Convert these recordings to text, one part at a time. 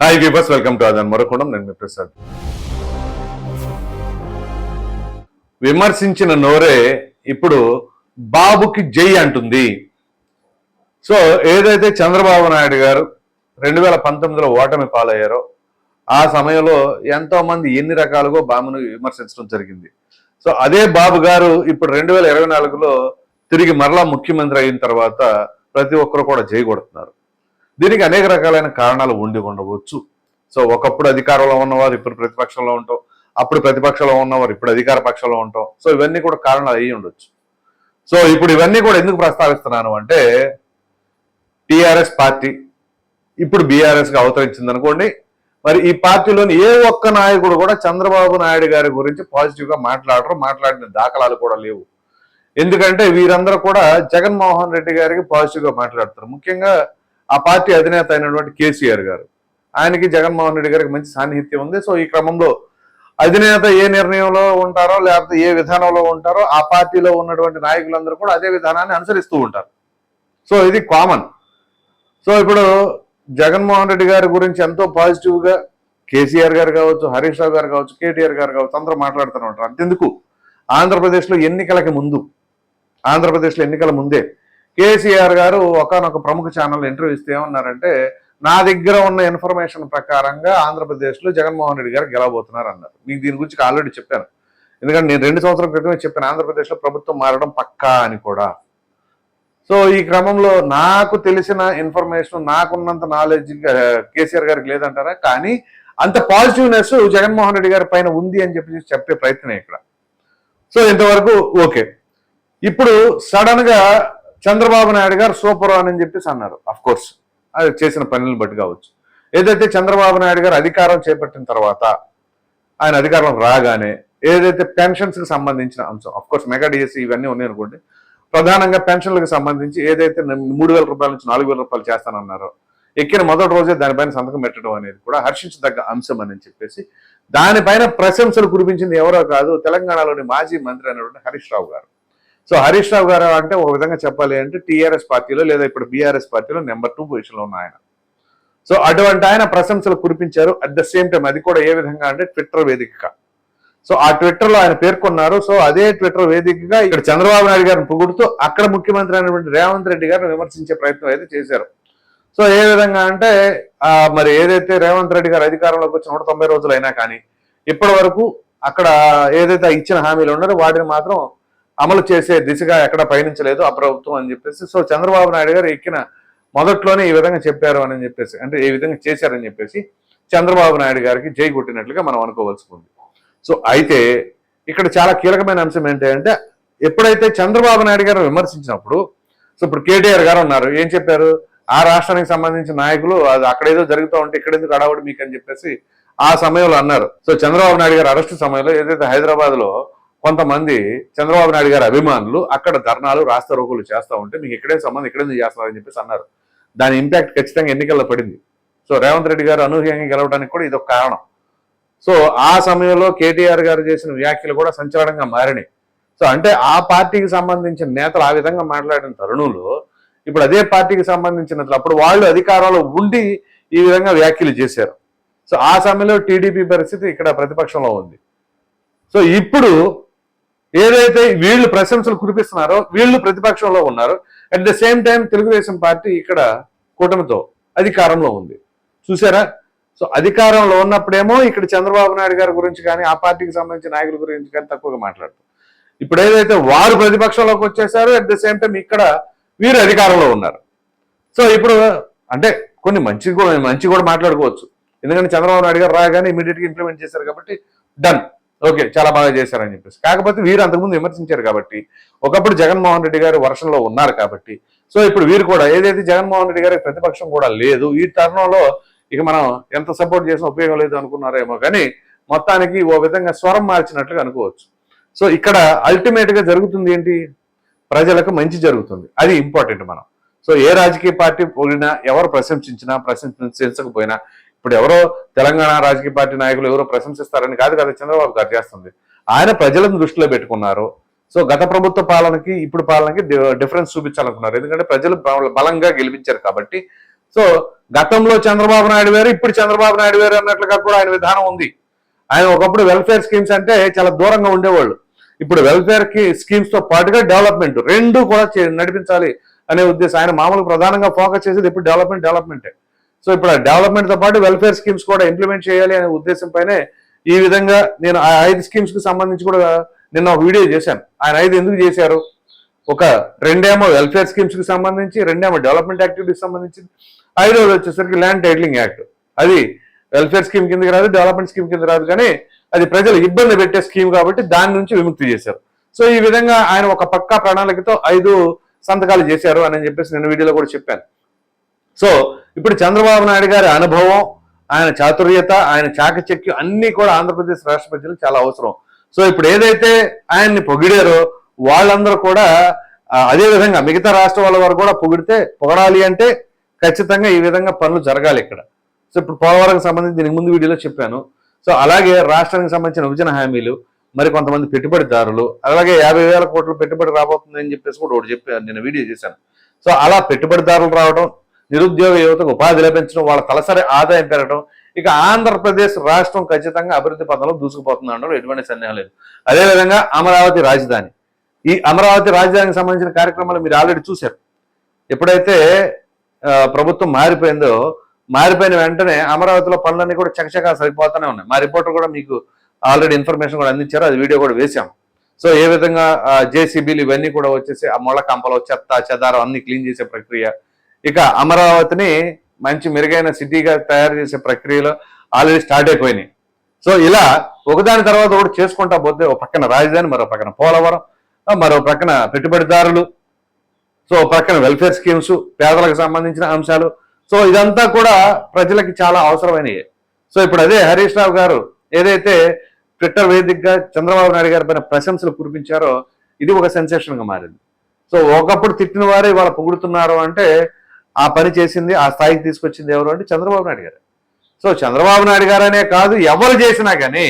Hi weavers welcome to అదన్ మరొకడం నేను మీ ప్రసాద్ విమర్శించిన నోరే ఇప్పుడు బాబుకి జై అంటుంది. సో ఏదైతే చంద్రబాబు నాయుడు గారు రెండు వేల పంతొమ్మిదిలో ఓటమి పాలయ్యారో ఆ సమయంలో ఎంతో మంది ఎన్ని రకాలుగా బాబును విమర్శించడం జరిగింది. సో అదే బాబు గారు ఇప్పుడు రెండు వేల ఇరవై నాలుగులో తిరిగి మరలా ముఖ్యమంత్రి అయిన తర్వాత ప్రతి ఒక్కరు కూడా జై కొడుతున్నారు. దీనికి అనేక రకాలైన కారణాలు ఉండి ఉండవచ్చు. సో ఒకప్పుడు అధికారంలో ఉన్నవారు ఇప్పుడు ప్రతిపక్షంలో ఉంటాం. అప్పుడు ప్రతిపక్షంలో ఉన్నవారు ఇప్పుడు అధికార పక్షంలో ఉంటాం. సో ఇవన్నీ కూడా కారణాలు అయ్యి ఉండొచ్చు. సో ఇప్పుడు ఇవన్నీ కూడా ఎందుకు ప్రస్తావిస్తున్నాను అంటే టిఆర్ఎస్ పార్టీ ఇప్పుడు బీఆర్ఎస్గా అవతరించింది అనుకోండి మరి ఈ పార్టీలోని ఏ ఒక్క నాయకుడు కూడా చంద్రబాబు నాయుడు గారి గురించి పాజిటివ్గా మాట్లాడరు మాట్లాడిన దాఖలాలు కూడా లేవు. ఎందుకంటే వీరందరూ కూడా జగన్మోహన్ రెడ్డి గారికి పాజిటివ్గా మాట్లాడతారు. ముఖ్యంగా ఆ పార్టీ అధినేత అయినటువంటి కేసీఆర్ గారు. ఆయనకి జగన్మోహన్ రెడ్డి గారికి మంచి సాన్నిహిత్యం ఉంది. సో ఈ క్రమంలో అధినేత ఏ నిర్ణయంలో ఉంటారో లేకపోతే ఏ విధానంలో ఉంటారో ఆ పార్టీలో ఉన్నటువంటి నాయకులందరూ కూడా అదే విధానాన్ని అనుసరిస్తూ ఉంటారు. సో ఇది కామన్ సో ఇప్పుడు జగన్మోహన్ రెడ్డి గారి గురించి ఎంతో పాజిటివ్గా కేసీఆర్ గారు కావచ్చు హరీష్ రావు గారు కావచ్చు కేటీఆర్ గారు కావచ్చు అందరూ మాట్లాడుతూనే ఉంటారు. అంతెందుకు? ఆంధ్రప్రదేశ్లో ఎన్నికలకి ముందు ఆంధ్రప్రదేశ్లో ఎన్నికల ముందే కేసీఆర్ గారు ఒకనొక ప్రముఖ ఛానల్ ఇంటర్వ్యూ ఇస్తే ఏమన్నారంటే నా దగ్గర ఉన్న ఇన్ఫర్మేషన్ ప్రకారంగా ఆంధ్రప్రదేశ్లో జగన్మోహన్ రెడ్డి గారు గెలవబోతున్నారు అన్నారు. మీకు దీని గురించి ఆల్రెడీ చెప్పాను. ఎందుకంటే నేను రెండు సంవత్సరాల క్రితమే చెప్పాను ఆంధ్రప్రదేశ్లో ప్రభుత్వం మారడం పక్కా అని కూడా. సో ఈ క్రమంలో నాకు తెలిసిన ఇన్ఫర్మేషన్ నాకున్నంత నాలెడ్జ్ కేసీఆర్ గారికి లేదంటారా? కానీ అంత పాజిటివ్నెస్ జగన్మోహన్ రెడ్డి గారి పైన ఉంది అని చెప్పి చెప్పే ప్రయత్నం ఇక్కడ. సో ఇంతవరకు ఓకే. ఇప్పుడు సడన్గా చంద్రబాబు నాయుడు గారు సూపర్ అని చెప్పేసి అన్నారు. అఫ్ కోర్స్ అది చేసిన పనులను బట్టి కావచ్చు. ఏదైతే చంద్రబాబు నాయుడు గారు అధికారం చేపట్టిన తర్వాత ఆయన అధికారం రాగానే ఏదైతే పెన్షన్స్కి సంబంధించిన అంశం అఫ్ కోర్స్ మెగా డిఎస్సి ఇవన్నీ ఉన్నాయి అనుకోండి. ప్రధానంగా పెన్షన్లకు సంబంధించి ఏదైతే మూడు వేల రూపాయల నుంచి నాలుగు వేల రూపాయలు చేస్తానన్నారో ఎక్కిన మొదటి రోజే దానిపైన సంతకం పెట్టడం అనేది కూడా హర్షించదగ్గ అంశం అని చెప్పేసి దానిపైన ప్రశంసలు కురిపించింది ఎవరో కాదు తెలంగాణలోని మాజీ మంత్రి అయినటువంటి హరీష్ రావు గారు. సో హరీష్ రావు గారు అంటే ఒక విధంగా చెప్పాలి అంటే టీఆర్ఎస్ పార్టీలో లేదా ఇప్పుడు బీఆర్ఎస్ పార్టీలో నెంబర్ టూ పొజిషన్లో ఉన్న ఆయన. సో అటువంటి ఆయన ప్రశంసలు కురిపించారు. అట్ ద సేమ్ టైం అది కూడా ఏ విధంగా అంటే ట్విట్టర్ వేదికగా సో ఆ ట్విట్టర్లో ఆయన పేర్కొన్నారు. సో అదే ట్విట్టర్ వేదికగా ఇక్కడ చంద్రబాబు నాయుడు గారిని పొగుడుతూ అక్కడ ముఖ్యమంత్రి అయినటువంటి రేవంత్ రెడ్డి గారిని విమర్శించే ప్రయత్నం అయితే చేశారు. సో ఏ విధంగా అంటే మరి ఏదైతే రేవంత్ రెడ్డి గారు అధికారంలోకి వచ్చి నూట తొంభై రోజులు అయినా కానీ ఇప్పటి వరకు అక్కడ ఏదైతే ఇచ్చిన హామీలు ఉన్నారో వాటిని మాత్రం అమలు చేసే దిశగా ఎక్కడ పయనించలేదు ఆ ప్రభుత్వం అని చెప్పేసి. సో చంద్రబాబు నాయుడు గారు ఎక్కిన మొదట్లోనే ఈ విధంగా చెప్పారు అని చెప్పేసి అంటే ఈ విధంగా చేశారని చెప్పేసి చంద్రబాబు నాయుడు గారికి జై కొట్టినట్లుగా మనం అనుకోవాల్సి ఉంది. సో అయితే ఇక్కడ చాలా కీలకమైన అంశం ఏంటంటే ఎప్పుడైతే చంద్రబాబు నాయుడు గారు విమర్శించినప్పుడు సో ఇప్పుడు కేటీఆర్ గారు ఉన్నారు ఏం చెప్పారు? ఆ రాష్ట్రానికి సంబంధించిన నాయకులు అది అక్కడేదో జరుగుతూ ఉంటే ఇక్కడ ఎందుకు అడవడు మీకు అని చెప్పేసి ఆ సమయంలో అన్నారు. సో చంద్రబాబు నాయుడు గారు అరెస్ట్ సమయంలో ఏదైతే హైదరాబాద్లో కొంతమంది చంద్రబాబు నాయుడు గారి అభిమానులు అక్కడ ధర్నాలు రాస్తా రోగులు చేస్తూ ఉంటే మీకు ఇక్కడే సంబంధం ఇక్కడే చేస్తారని చేస్తున్నారని చెప్పేసి అన్నారు. దాని ఇంపాక్ట్ ఖచ్చితంగా ఎన్నికల్లో పడింది. సో రేవంత్ రెడ్డి గారు అనూహ్యంగా గెలవడానికి కూడా ఇదొక కారణం. సో ఆ సమయంలో కేటీఆర్ గారు చేసిన వ్యాఖ్యలు కూడా సంచలనంగా మారినాయి. సో అంటే ఆ పార్టీకి సంబంధించిన నేతలు ఆ విధంగా మాట్లాడిన తరుణంలో ఇప్పుడు అదే పార్టీకి సంబంధించిన అప్పుడు వాళ్ళు అధికారంలో ఉండి ఈ విధంగా వ్యాఖ్యలు చేశారు. సో ఆ సమయంలో టీడీపీ పరిస్థితి ఇక్కడ ప్రతిపక్షంలో ఉంది. సో ఇప్పుడు ఏదైతే వీళ్ళు ప్రశంసలు కురిపిస్తున్నారో వీళ్ళు ప్రతిపక్షంలో ఉన్నారు. At the same time Telugu Desam party ఇక్కడ కూటమితో అధికారంలో ఉంది. చూసారా? సో అధికారంలో ఉన్నప్పుడేమో ఇక్కడ చంద్రబాబు నాయుడు గారి గురించి కానీ ఆ పార్టీకి సంబంధించిన నాయకుల గురించి కానీ తక్కువగా మాట్లాడతారు. ఇప్పుడు ఏదైతే వారు ప్రతిపక్షంలోకి వచ్చేసారో అట్ ద సేమ్ టైం ఇక్కడ వీరు అధికారంలో ఉన్నారు. సో ఇప్పుడు అంటే కొన్ని మంచి కూడా మంచి కూడా మాట్లాడుకోవచ్చు. ఎందుకంటే చంద్రబాబు నాయుడు గారు రాగానే ఇమీడియట్గా ఇంప్లిమెంట్ చేశారు కాబట్టి డన్ ఓకే చాలా బాగా చేశారని చెప్పేసి. కాకపోతే వీరు అంతకుముందు విమర్శించారు కాబట్టి ఒకప్పుడు జగన్మోహన్ రెడ్డి గారు వర్షంలో ఉన్నారు కాబట్టి సో ఇప్పుడు వీరు కూడా ఏదైతే జగన్మోహన్ రెడ్డి గారి ప్రతిపక్షం కూడా లేదు ఈ తరుణంలో ఇక మనం ఎంత సపోర్ట్ చేసినా ఉపయోగం లేదు అనుకున్నారేమో కానీ మొత్తానికి ఓ విధంగా స్వరం మార్చినట్లుగా అనుకోవచ్చు. సో ఇక్కడ అల్టిమేట్గా జరుగుతుంది ఏంటి? ప్రజలకు మంచి జరుగుతుంది. అది ఇంపార్టెంట్ మనం. సో ఏ రాజకీయ పార్టీ పోలినా ఎవరు ప్రశంసించినా ప్రశంసించకపోయినా ఇప్పుడు ఎవరో తెలంగాణ రాజకీయ పార్టీ నాయకులు ఎవరో ప్రశంసిస్తారని కాదు కదా చంద్రబాబు గారు చేస్తుంది. ఆయన ప్రజలను దృష్టిలో పెట్టుకున్నారు. సో గత ప్రభుత్వ పాలనకి ఇప్పుడు పాలనకి డిఫరెన్స్ చూపించాలనుకున్నారు. ఎందుకంటే ప్రజలు బలంగా గెలిపించారు కాబట్టి. సో గతంలో చంద్రబాబు నాయుడు వేరు ఇప్పుడు చంద్రబాబు నాయుడు వేరు అన్నట్లుగా కూడా ఆయన విధానం ఉంది. ఆయన ఒకప్పుడు వెల్ఫేర్ స్కీమ్స్ అంటే చాలా దూరంగా ఉండేవాళ్ళు. ఇప్పుడు వెల్ఫేర్కి స్కీమ్స్తో పాటుగా డెవలప్మెంట్ రెండు కూడా చే- నడిపించాలి అనే ఉద్దేశం. ఆయన మామూలు ప్రధానంగా ఫోకస్ చేసేది ఇప్పుడు డెవలప్మెంట్ డెవలప్మెంటే సో ఇప్పుడు డెవలప్మెంట్తో పాటు వెల్ఫేర్ స్కీమ్స్ కూడా ఇంప్లిమెంట్ చేయాలి అనే ఉద్దేశంపైనే ఈ విధంగా నేను ఆ ఐదు స్కీమ్స్కి సంబంధించి కూడా నిన్న ఒక వీడియో చేశాను. ఆయన ఐదు ఎందుకు చేశారు? ఒక రెండేమో వెల్ఫేర్ స్కీమ్స్కి సంబంధించి రెండేమో డెవలప్మెంట్ యాక్టివిటీస్ సంబంధించి. ఐదోది వచ్చేసరికి ల్యాండ్ టైటిలింగ్ యాక్ట్ అది వెల్ఫేర్ స్కీమ్ కిందకి రాదు డెవలప్మెంట్ స్కీమ్ కింద రాదు కానీ అది ప్రజలు ఇబ్బంది పెట్టే స్కీమ్ కాబట్టి దాని నుంచి విముక్తి చేశారు. సో ఈ విధంగా ఆయన ఒక పక్కా ప్రణాళికతో ఐదు సంతకాలు చేశారు అని చెప్పేసి నేను వీడియోలో కూడా చెప్పాను. సో ఇప్పుడు చంద్రబాబు నాయుడు గారి అనుభవం ఆయన చాతుర్యత ఆయన చాకచక్యం అన్నీ కూడా ఆంధ్రప్రదేశ్ రాష్ట్ర ప్రజలకు చాలా అవసరం. సో ఇప్పుడు ఏదైతే ఆయన్ని పొగిడారో వాళ్ళందరూ కూడా అదే విధంగా మిగతా రాష్ట్ర వాళ్ళ వారు కూడా పొగిడితే పొగడాలి అంటే ఖచ్చితంగా ఈ విధంగా పనులు జరగాలి ఇక్కడ. సో ఇప్పుడు పోలవరం సంబంధించి దీనికి ముందు వీడియోలో చెప్పాను. సో అలాగే రాష్ట్రానికి సంబంధించిన విభజన హామీలు మరి కొంతమంది పెట్టుబడిదారులు అలాగే యాభై వేల కోట్ల పెట్టుబడి రాబోతుంది అని చెప్పేసి కూడా ఒకటి చెప్పాను నేను వీడియో చేశాను. సో అలా పెట్టుబడిదారులు రావడం నిరుద్యోగ యువతకు ఉపాధి లభించడం వాళ్ళ తలసరి ఆదాయం పెరగడం ఇక ఆంధ్రప్రదేశ్ రాష్ట్రం ఖచ్చితంగా అభివృద్ధి పథంలో దూసుకుపోతుంది అనడంలో ఎటువంటి సందేహం లేదు. అదేవిధంగా అమరావతి రాజధాని. ఈ అమరావతి రాజధానికి సంబంధించిన కార్యక్రమాలు మీరు ఆల్రెడీ చూశారు. ఎప్పుడైతే ప్రభుత్వం మారిపోయిందో మారిపోయిన వెంటనే అమరావతిలో పనులన్నీ కూడా చకచకా సరిపోతూనే ఉన్నాయి. మా రిపోర్టర్ కూడా మీకు ఆల్రెడీ ఇన్ఫర్మేషన్ కూడా అందించారు అది వీడియో కూడా వేశాం సో ఏ విధంగా జేసీబీలు ఇవన్నీ కూడా వచ్చేసి ఆ మొళ్ళ కంపలో చెత్త చెదారం అన్ని క్లీన్ చేసే ప్రక్రియ ఇక అమరావతిని మంచి మెరుగైన సిటీగా తయారు చేసే ప్రక్రియలో ఆల్రెడీ స్టార్ట్ అయిపోయినాయి. సో ఇలా ఒకదాని తర్వాత ఒకటి చేసుకుంటా పోతే ఒక పక్కన రాజధాని మరో పక్కన పోలవరం మరో పక్కన పెట్టుబడిదారులు సో పక్కన వెల్ఫేర్ స్కీమ్స్ పేదలకు సంబంధించిన అంశాలు. సో ఇదంతా కూడా ప్రజలకి చాలా అవసరమైనవి సో ఇప్పుడు అదే హరీష్ రావు గారు ఏదైతే ట్విట్టర్ వేదికగా చంద్రబాబు నాయుడు గారి పైన ప్రశంసలు కురిపించారో ఇది ఒక సెన్సేషన్గా మారింది. సో ఒకప్పుడు తిట్టిన వారే ఇవాళ పొగుడుతున్నారు అంటే ఆ పని చేసింది ఆ స్థాయికి తీసుకొచ్చింది ఎవరు అంటే చంద్రబాబు నాయుడు గారు. సో చంద్రబాబు నాయుడు గారనే కాదు ఎవరు చేసినా కానీ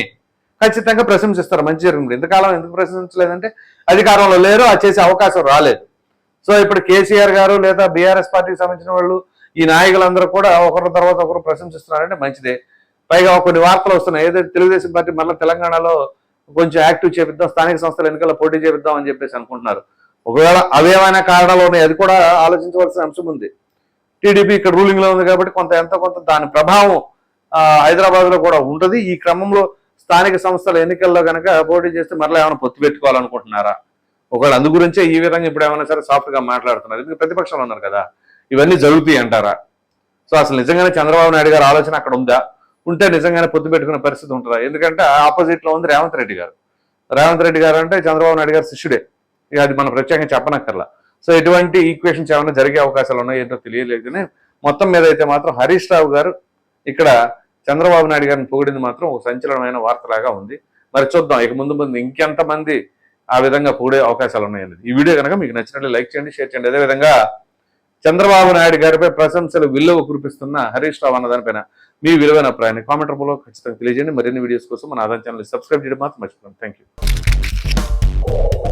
ఖచ్చితంగా ప్రశంసిస్తారు మంచి జరిగింది ఎంతకాలం ఎందుకు ప్రశంసించలేదంటే అధికారంలో లేరు అది చేసే అవకాశం రాలేదు. సో ఇప్పుడు కేసీఆర్ గారు లేదా బీఆర్ఎస్ పార్టీకి సంబంధించిన వాళ్ళు ఈ నాయకులందరూ కూడా ఒకరి తర్వాత ఒకరు ప్రశంసిస్తున్నారంటే మంచిదే. పైగా కొన్ని వార్తలు వస్తున్నాయి. ఏదైతే తెలుగుదేశం పార్టీ మళ్ళీ తెలంగాణలో కొంచెం యాక్టివ్ చేపిద్దాం స్థానిక సంస్థల ఎన్నికల్లో పోటీ చేపిద్దాం అని చెప్పేసి అనుకుంటున్నారు. ఒకవేళ అవేమైనా కారణాలు ఉన్నాయి అది కూడా ఆలోచించవలసిన అంశం ఉంది. టీడీపీ ఇక్కడ రూలింగ్లో ఉంది కాబట్టి కొంత ఎంత కొంత దాని ప్రభావం హైదరాబాద్లో కూడా ఉంటది. ఈ క్రమంలో స్థానిక సంస్థల ఎన్నికల్లో కనుక పోటీ చేస్తే మరలా ఏమైనా పొత్తు పెట్టుకోవాలనుకుంటున్నారా? ఒకవేళ అందు గురించే ఈ విధంగా ఇప్పుడు ఏమైనా సరే సాఫ్ట్గా మాట్లాడుతున్నారు. ఎందుకు? ప్రతిపక్షాలు ఉన్నారు కదా. ఇవన్నీ జరుగుతాయి అంటారా? సో అసలు నిజంగానే చంద్రబాబు నాయుడు గారు ఆలోచన అక్కడ ఉందా? ఉంటే నిజంగానే పొత్తు పెట్టుకునే పరిస్థితి ఉంటుందా? ఎందుకంటే ఆపోజిట్లో ఉంది రేవంత్ రెడ్డి గారు. రేవంత్ రెడ్డి గారు అంటే చంద్రబాబు నాయుడు గారు శిష్యుడే. ఇక అది మనం ప్రత్యేకంగా చెప్పనక్కర్లా. సో ఎటువంటి ఈక్వేషన్స్ ఏమైనా జరిగే అవకాశాలు ఉన్నాయో ఏంటో తెలియలేదు కానీ మొత్తం మీద అయితే మాత్రం హరీష్ రావు గారు ఇక్కడ చంద్రబాబు నాయుడు గారిని పొగిడింది మాత్రం ఒక సంచలనమైన వార్తలాగా ఉంది. మరి చూద్దాం ఇక ముందు ముందు ఇంకెంతమంది ఆ విధంగా పొగిడే అవకాశాలు ఉన్నాయనేది ఈ వీడియో కనుక మీకు నచ్చినట్లు లైక్ చేయండి షేర్ చేయండి. అదేవిధంగా చంద్రబాబు నాయుడు గారిపై ప్రశంసలు విలువ కురిపిస్తున్న హరీష్ రావు అన్న దానిపైన మీ విలువైన అభిప్రాయాన్ని కామెంట్ రూపంలో ఖచ్చితంగా తెలియజేయండి. మరిన్ని వీడియోస్ కోసం మన ఆదాయం ఛానల్ సబ్స్క్రైబ్ చేయడం మాత్రం మర్చిపోండి థ్యాంక్ యూ